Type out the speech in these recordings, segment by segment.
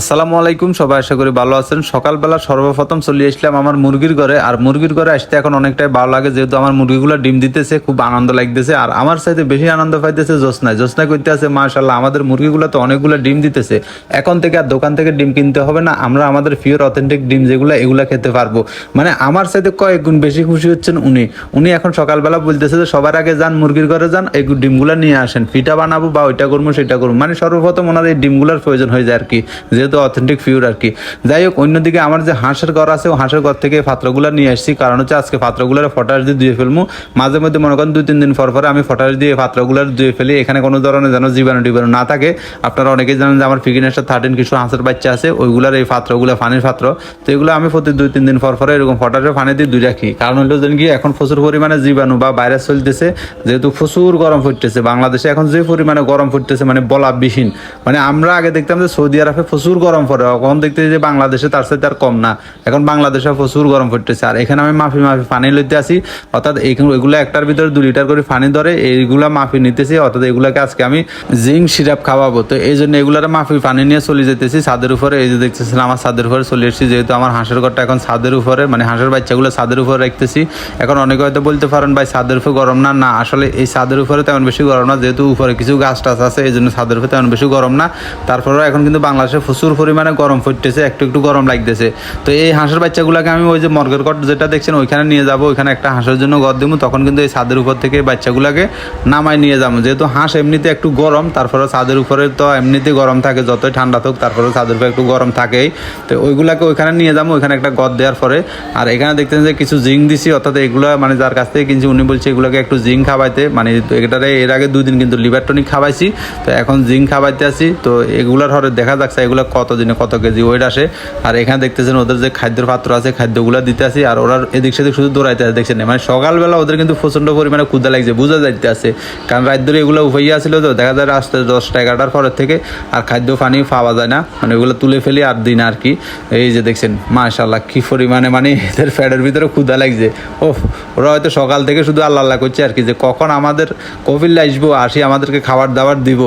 আসসালামু আলাইকুম, সবাই আশা করি ভালো আছেন। সকালবেলা সর্বপ্রথম চলে আসলাম আমার মুরগির ঘরে। আর মুরগির ঘরে আসতে এখন অনেকটাই ভালো লাগে, যেহেতু আমার মুরগিগুলো ডিম দিতেছে, খুব আনন্দ লাগতেছে। আর আমার সাথে বেশি আনন্দ পাইতেছে জোসনায় জোসনা করতে আছে মাশাল্লাহ আমাদের মুরগিগুলো তো অনেকগুলো ডিম দিতেছে। এখন থেকে আর দোকান থেকে ডিম কিনতে হবে না, আমরা আমাদের পিওর অথেন্টিক ডিম যেগুলো, এগুলো খেতে পারব। মানে আমার সাথে কয়েক গুণ বেশি খুশি হচ্ছেন উনি। উনি এখন সকালবেলা বলতেছে যে, সবার আগে যান, মুরগির ঘরে যান, এই ডিমগুলো নিয়ে আসেন। ফিটা বানাবো বা ওইটা করব, সেটা করব। মানে সর্বপ্রথম ওনার এই ডিমগুলোর প্রয়োজন হয়ে যায় আর কি যেহেতু অথেন্টিক পিওর আর কি। যাই হোক অন্যদিকে আমার যে হাঁসের ঘর আছে, ও হাঁসের ঘর থেকে পাত্রগুলো নিয়ে আসছি। কারণ হচ্ছে আজকে পাত্রগুলোর ফটাস দিয়ে ধুয়ে ফেলব মাঝে মধ্যে মনে করেন দুই তিন দিন পর পরে আমি ফটাস দিয়ে পাত্রগুলোর ধুয়ে ফেলি। এখানে কোনো ধরনের যেন জীবাণু টিবাণু না থাকে। আপনারা অনেকেই জানেন যে আমার ফিগিনেসটা থার্টিন কিছু হাঁসের বাচ্চা আছে। ওইগুলোর এই পাত্রগুলো ফানির পাত্র। তো এগুলো আমি প্রতি দুই তিন দিন পর পরে এরকম ফটাসে ফানি দিয়ে দুই রাখি। কারণ হলো যেন কি, এখন প্রচুর পরিমাণে জীবাণু বা ভাইরাস চলতেছে। যেহেতু প্রচুর গরম ফুটতেছে। বাংলাদেশে এখন যে পরিমাণে গরম ফুটতেছে মানে বলা বিহীন মানে আমরা আগে দেখতাম যে সৌদি আরবে প্রচুর গরম পড়ে। এখন দেখতে যে বাংলাদেশে তার সাথে আর কম না। এখন বাংলাদেশে প্রচুর গরম পড়তেছে। আর এখানে আমি মাফি মাফি পানি লইতে আসি। অর্থাৎ এগুলো একটার ভিতরে দু লিটার করে পানি ধরে এইগুলা মাফি নিতেছি। অর্থাৎ এগুলাকে আজকে আমি জিঙ্ক সিরাপ খাওয়াবো। তো এই জন্য এগুলার মাফি পানি নিয়ে চলে যেতেছি ছাদের উপরে। এই যে দেখতেছেন আমার ছাদের উপরে চলে এসেছি। যেহেতু আমার হাঁসের ঘরটা এখন ছাদের উপরে মানে হাঁসের বাচ্চাগুলো ছাদের উপরে রাখতেছি। এখন অনেকে হয়তো বলতে পারেন, ভাই, ছাদের উপরে গরম না? না, আসলে এই ছাদের উপরে তেমন বেশি গরম না। যেহেতু উপরে কিছু গাছ টাছ আছে, এই জন্য ছাদের উপরে তেমন বেশি গরম না। তারপরেও এখন কিন্তু বাংলাদেশে প্রচুর পরিমাণে গরম ফুটতেছে, একটু একটু গরম লাগতেছে। তো এই হাঁসের বাচ্চাগুলোকে আমি ওই যে মর্গের কট যেটা দেখছেন, ওইখানে নিয়ে যাব, ওইখানে একটা হাঁসের জন্য গদ দেবো তখন কিন্তু এই ছাদের উপর থেকে বাচ্চাগুলোকে নামায় নিয়ে যাব। যেহেতু হাঁস এমনিতে একটু গরম তারপরে ছাদের উপরে তো এমনিতে গরম থাকে, যতই ঠান্ডা থাকুক তারপরে ছাদের উপরে একটু গরম থাকেই। তো ওইগুলাকে ওইখানে নিয়ে যাব, ওইখানে একটা গদ দেওয়ার পরে। আর এখানে দেখতেন যে কিছু জিং দিছি, অর্থাৎ এগুলো মানে যার কাছ থেকে কিনছি, উনি বলছে এগুলোকে একটু জিং খাওয়াইতে। মানে এটারে এর আগে দুই দিন কিন্তু লিভার টনিক খাওয়াইছি, তো এখন জিং খাওয়াইতে আসি। তো এগুলোর হরে দেখা যাচ্ছে এগুলো কত দিনে কত কেজি ওয়েট আসে। আর এখানে দেখতেছেন ওদের যে খাদ্যের পাত্র আছে, খাদ্যগুলো দিতে আসি, আর ওরা এদিক সেদিক শুধু দৌড়াইতে আছে দেখছেন মানে সকালবেলা ওদের কিন্তু প্রচণ্ড পরিমাণে ক্ষুদা লাগছে, বোঝা যাইতে আছে কারণ রাত ধরে এগুলো উপাইয়া আসছিল তো, দেখা যায় আসতে দশটা এগারোটার পরের থেকে আর খাদ্য পানি পাওয়া যায় না। মানে ওগুলো তুলে ফেলি আর দিন আর কি। এই যে দেখছেন মাশাল্লাহ কী পরিমাণে মানে এদের ফ্যাটের ভিতরে ক্ষুদা লাগছে। ও ওরা হয়তো সকাল থেকে শুধু আল্লাহ আল্লাহ করছে আর কি, যে কখন আমাদের কপিল আসব, আসি আমাদেরকে খাবার দাবার দিব।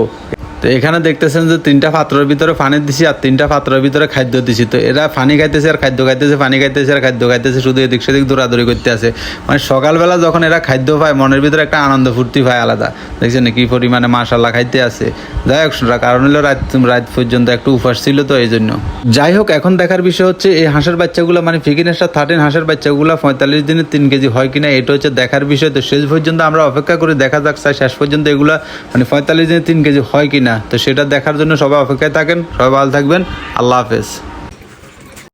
তো এখানে দেখতেছেন যে তিনটা পাত্রের ভিতরে পানি দিছি আর তিনটা পাত্রের ভিতরে খাদ্য দিছি। তো এরা পানি খাইতেছে আর খাদ্য খাইতেছে, পানি খাইতেছে আর খাদ্য খাইতেছে, শুধু এদিক সেদিক দৌড়াদৌড়ি করতে আছে। মানে সকালবেলা যখন এরা খাদ্য পায়, মনের ভিতরে একটা আনন্দ, ফুর্তি পায় আলাদা। দেখছেন কি পরিমাণে মাশাল্লাহ খাইতে আছে। যাই হোক কারণ হলো রাত রাত পর্যন্ত একটু উপাস ছিল তো এই জন্য। যাই হোক, এখন দেখার বিষয় হচ্ছে, এই হাঁসের বাচ্চাগুলো মানে ফিকিনেসটা থার্টিন হাঁসের বাচ্চাগুলো পঁয়তাল্লিশ দিনে তিন কেজি হয় কিনা, এটা হচ্ছে দেখার বিষয়। তো শেষ পর্যন্ত আমরা অপেক্ষা করে, দেখা যাক শেষ পর্যন্ত এগুলা মানে পঁয়তাল্লিশ দিনে তিন কেজি হয় কিনা। তো সেটা দেখার জন্য সবাই অপেক্ষায় থাকেন সবাই ভালো থাকবেন। আল্লাহ হাফেজ।